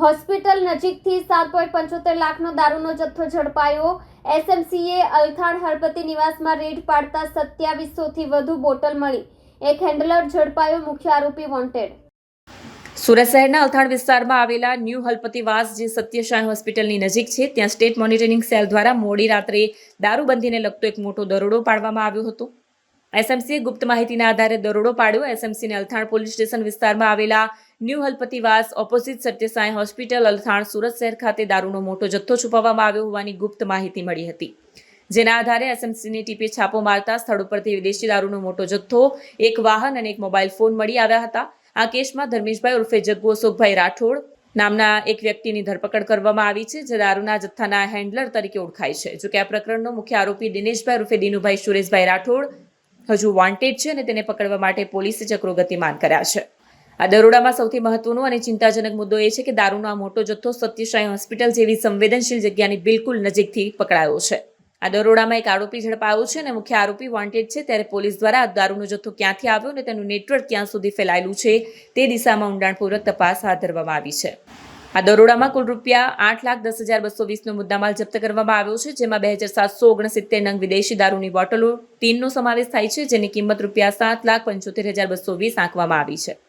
Hospital નજીકથી સાત point પંચોતેર લાખનો દારૂનો જથ્થો ઝડપાયો. એસએમસીએ અલથાણ હળપતિ નિવાસમાં રેડ પાડતા સત્યાવીસોથી વધુ બોટલ મળી. એક હેન્ડલર ઝડપાયો, મુખ્ય આરોપી વોન્ટેડ. સુરત શહેરના અલથાણ વિસ્તારમાં આવેલા ન્યૂ હલપતિવાસ, જે સત્યસાઈ હોસ્પિટલની નજીક છે, ત્યાં સ્ટેટ મોનિટરિંગ સેલ દ્વારા મોડી રાત્રે દારૂબંધીને લગતો એક મોટો દરોડો પાડવામાં આવ્યો હતો. એસએમસીએ ગુપ્ત માહિતીના આધારે દરોડો પાડ્યો. એસએમસીને અલથાણ પોલીસ સ્ટેશન વિસ્તારમાં આવેલા new Halpativas opposite Satyasai hospital, Althan Surat શહેર ખાતે દારૂનો મોટો જથ્થો છુપાવવામાં આવ્યો હોવાની ગુપ્ત માહિતી મળી હતી. જેના આધારે એસએમસીની ટીપે છાપો મારતા સ્થળ ઉપરથી વિદેશી દારૂનો મોટો જથ્થો, એક વાહન અને એક મોબાઈલ ફોન મળી આવ્યા હતા. આ કેસમાં ધર્મેશભાઈ ઉર્ફે જગ્ગુ અશોકભાઈ રાઠોડ નામના એક વ્યક્તિની ધરપકડ કરવામાં આવી છે, જે દારૂના જથ્થાના હેન્ડલર તરીકે ઓળખાય છે. જોકે આ પ્રકરણનો મુખ્ય આરોપી દિનેશભાઈ ઉર્ફે દિનુભાઈ સુરેશભાઈ રાઠોડ હજુ વોન્ટેડ છે અને તેને પકડવા માટે પોલીસે ચક્રો ગતિમાન કર્યા છે. આ દરોડામાં સૌથી મહત્વનો અને ચિંતાજનક મુદ્દો એ છે કે દારૂનો આ મોટો જથ્થો સત્યસાઈ હોસ્પિટલ જેવી સંવેદનશીલ જગ્યાની બિલકુલ નજીકથી પકડાયો છે. આ દરોડામાં એક આરોપી ઝડપાયો છે અને મુખ્ય આરોપી વોન્ટેડ છે ત્યારે પોલીસ દ્વારા આ દારૂનો જથ્થો ક્યાંથી આવ્યો અને તેનું નેટવર્ક ક્યાં સુધી ફેલાયેલું છે તે દિશામાં ઊંડાણપૂર્વક તપાસ હાથ ધરવામાં આવી છે. આ દરોડામાં કુલ રૂપિયા આઠ લાખ દસ હજાર બસો વીસનો મુદ્દામાલ જપ્ત કરવામાં આવ્યો છે, જેમાં બે હજાર સાતસો ઓગણસિત્તેર નંગ વિદેશી દારૂની બોટલો ટીનનો સમાવેશ થાય છે, જેની કિંમત રૂપિયા સાત લાખ પંચોતેર હજાર બસો વીસ આંકવામાં આવી છે.